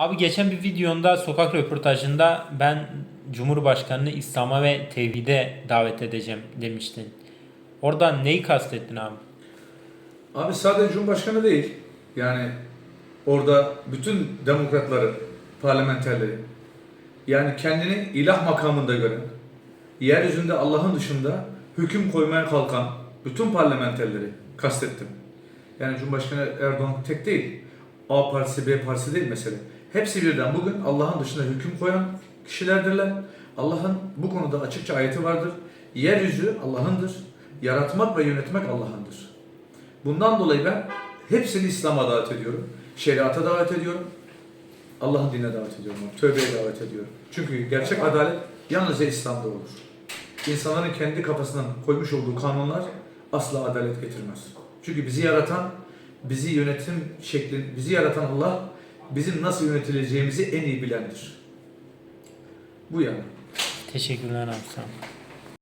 Abi geçen bir videonda sokak röportajında ben Cumhurbaşkanını İslam'a ve tevhide davet edeceğim demiştin. Oradan neyi kastettin abi? Abi sadece Cumhurbaşkanı değil. Yani orada bütün demokratları, parlamenterleri yani kendini ilah makamında gören, yeryüzünde Allah'ın dışında hüküm koymaya kalkan bütün parlamenterleri kastettim. Yani Cumhurbaşkanı Erdoğan tek değil. A partisi, B partisi değil mesele. Hepsi birden bugün Allah'ın dışında hüküm koyan kişilerdirler. Allah'ın bu konuda açıkça ayeti vardır. Yeryüzü Allah'ındır. Yaratmak ve yönetmek Allah'ındır. Bundan dolayı ben hepsini İslam'a davet ediyorum. Şeriata davet ediyorum. Allah'ın dinine davet ediyorum. Tövbeye davet ediyorum. Çünkü gerçek adalet yalnızca İslam'da olur. İnsanların kendi kafasından koymuş olduğu kanunlar asla adalet getirmez. Çünkü bizi yaratan, bizi yönetim şeklin, bizi yaratan Allah bizim nasıl yönetileceğimizi en iyi bilendir. Bu yani. Teşekkürler abi.